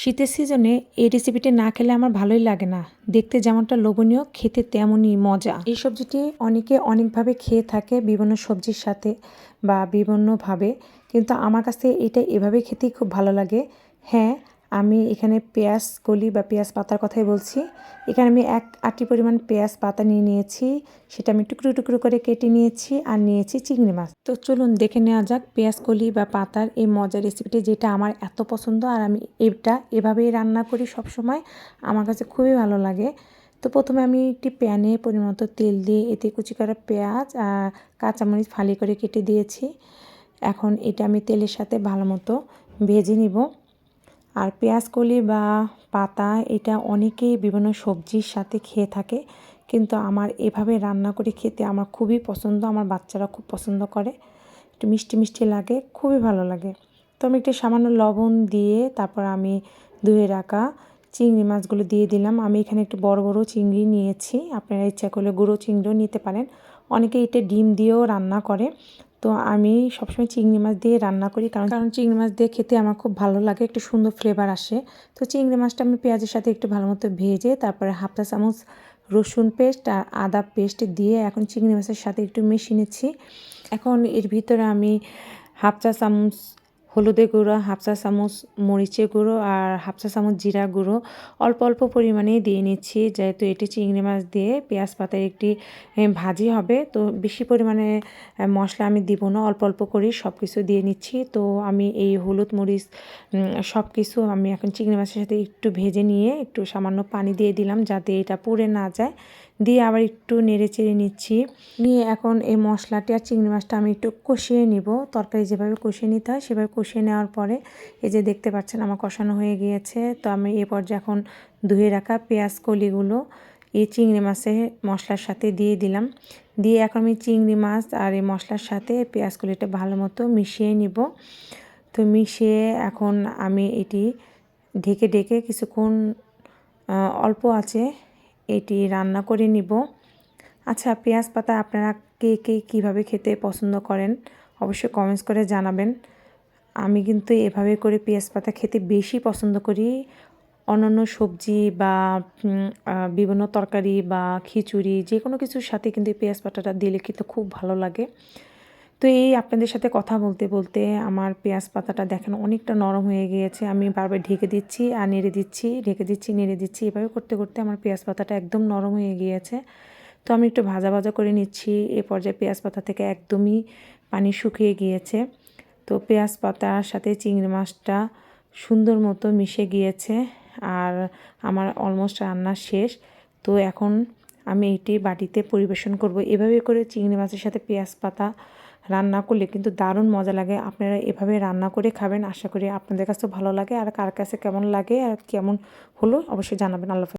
শীতের সিজনে এই রেসিপিটি না খেলে আমার ভালোই লাগে না। দেখতে যেমনটা লোভনীয়, খেতে তেমনই মজা। এই সবজিটি অনেকে অনেকভাবে খেয়ে থাকে বিভিন্ন সবজির সাথে বা বিভিন্নভাবে, কিন্তু আমার কাছে এটা এভাবে খেতেই খুব ভালো লাগে। হ্যাঁ আমি এখানে পেঁয়াজ, কলি বা পেঁয়াজ পাতার কথাই বলছি। এখানে আমি এক আটি পরিমাণ পেঁয়াজ পাতা নিয়ে নিয়েছি। সেটা আমি টুকরো টুকরো করে কেটে নিয়েছি আর নিয়েছি চিংড়ি মাছ। তো চলুন দেখে নেওয়া যাক পেঁয়াজ, কলি বা পাতার এই মজার রেসিপিটি যেটা আমার এত পছন্দ আর আমি এটা এভাবেই রান্না করি সব সময় আমার কাছে খুবই ভালো লাগে। তো প্রথমে আমি একটি প্যানে পরিমাণত তেল দিয়ে এতে কুচি করা পেঁয়াজ আর কাঁচামরিচ ফালি করে কেটে দিয়েছি। এখন এটা আমি তেলের সাথে ভালো মতো ভেজে নিব। আর পেঁয়াজ কলি বা পাতা, এটা অনেকেই বিভিন্ন সবজির সাথে খেয়ে থাকে। কিন্তু আমার এভাবে রান্না করে খেতে আমার খুবই পছন্দ, আমার বাচ্চারা খুব পছন্দ করে। একটু মিষ্টি মিষ্টি লাগে, খুবই ভালো লাগে। তো আমি একটু সামান্য লবণ দিয়ে তারপর আমি ধুয়ে রাখা চিংড়ি মাছগুলো দিয়ে দিলাম। আমি এখানে একটু বড় বড় চিংড়ি নিয়েছি। আপনারা ইচ্ছা করলে গুঁড়ো চিংড়িও নিতে পারেন। অনেকে এটা ডিম দিয়েও রান্না করে। তো আমি সবসময় চিংড়ি মাছ দিয়ে রান্না করি, কারণ কারণ চিংড়ি মাছ দিয়ে খেতে আমার খুব ভালো লাগে, একটু সুন্দর ফ্লেভার আসে। তো চিংড়ি মাছটা আমি পেঁয়াজের সাথে একটু ভালো মতো ভেজে, তারপরে হাফটা চামচ রসুন পেস্ট আর আদা পেস্ট দিয়ে এখন চিংড়ি মাছের সাথে একটু মিশিয়ে নিচ্ছি। এখন এর ভিতরে আমি হাফ চা চামচ হলুদের গুঁড়ো হাফ চা চামচ মরিচের গুঁড়ো আর হাফ চা চামচ জিরা গুঁড়ো অল্প অল্প পরিমাণে দিয়ে নিচ্ছি। যেহেতু এটি চিংড়ি মাছ দিয়ে পেঁয়াজ পাতায় একটি ভাজি হবে, তো বেশি পরিমাণে মশলা আমি দিব না, অল্প অল্প করে সব কিছু দিয়ে নিচ্ছি। তো আমি এই হলুদ, মরিচ সব কিছু আমি এখন চিংড়ি মাছের সাথে একটু ভেজে নিয়ে একটু সামান্য পানি দিয়ে দিলাম যাতে এটা পুড়ে না যায়। দিয়ে আবার একটু নেড়ে চেড়ে নিচ্ছি। নিয়ে এখন এই মশলাটি আর চিংড়ি মাছটা আমি একটু কষিয়ে নিব। তরকারি যেভাবে কষিয়ে নিতে হয় সেভাবে কষিয়ে নেওয়ার পরে এই যে দেখতে পাচ্ছেন আমার কষানো হয়ে গিয়েছে। তো আমি এ পর্যায়ে এখন ধুয়ে রাখা পেঁয়াজ কলিগুলো এই চিংড়ি মাছের মশলার সাথে দিয়ে দিলাম। দিয়ে এখন আমি চিংড়ি মাছ আর এই মশলার সাথে পেঁয়াজ কলিটা ভালো মতো মিশিয়ে নিব। তো মিশিয়ে এখন আমি এটি ঢেকে ঢেকে কিছুক্ষণ অল্প আছে এটি রান্না করে নিব। আচ্ছা পেঁয়াজ পাতা আপনারা কে কে কীভাবে খেতে পছন্দ করেন অবশ্যই কমেন্টস করে জানাবেন। আমি কিন্তু এভাবে করে পেঁয়াজ পাতা খেতে বেশি পছন্দ করি। অন্যান্য সবজি বা বিভিন্ন তরকারি বা খিচুড়ি যে কোনো কিছুর সাথে কিন্তু পেঁয়াজ পাতাটা দিলে কিন্তু খুব ভালো লাগে। তো এই আপনাদের সাথে কথা বলতে বলতে আমার পেঁয়াজ পাতাটা দেখেন অনেকটা নরম হয়ে গিয়েছে। আমি বারবার ঢেকে দিচ্ছি আর নেড়ে দিচ্ছি, ঢেকে দিচ্ছি, নেড়ে দিচ্ছি। এভাবে করতে করতে আমার পেঁয়াজ পাতাটা একদম নরম হয়ে গিয়েছে। তো আমি একটু ভাজা ভাজা করে নিচ্ছি। এ পর্যায়ে পেঁয়াজ পাতা থেকে একদমই পানি শুকিয়ে গিয়েছে। তো পেঁয়াজ পাতার সাথে চিংড়ি মাছটা সুন্দর মতো মিশে গিয়েছে আর আমার অলমোস্ট রান্না শেষ। তো এখন আমি এটি বাটিতে পরিবেশন করব। এভাবে করে চিংড়ি মাছের সাথে পেঁয়াজ পাতা রান্না করলে কিন্তু দারুণ মজা লাগে। আপনারা এভাবে রান্না করে খাবেন। আশা করি আপনাদের কাছেও ভালো লাগে। আর কার কাছে কেমন লাগে আর কেমন হলো অবশ্যই জানাবেন। আল্লাহ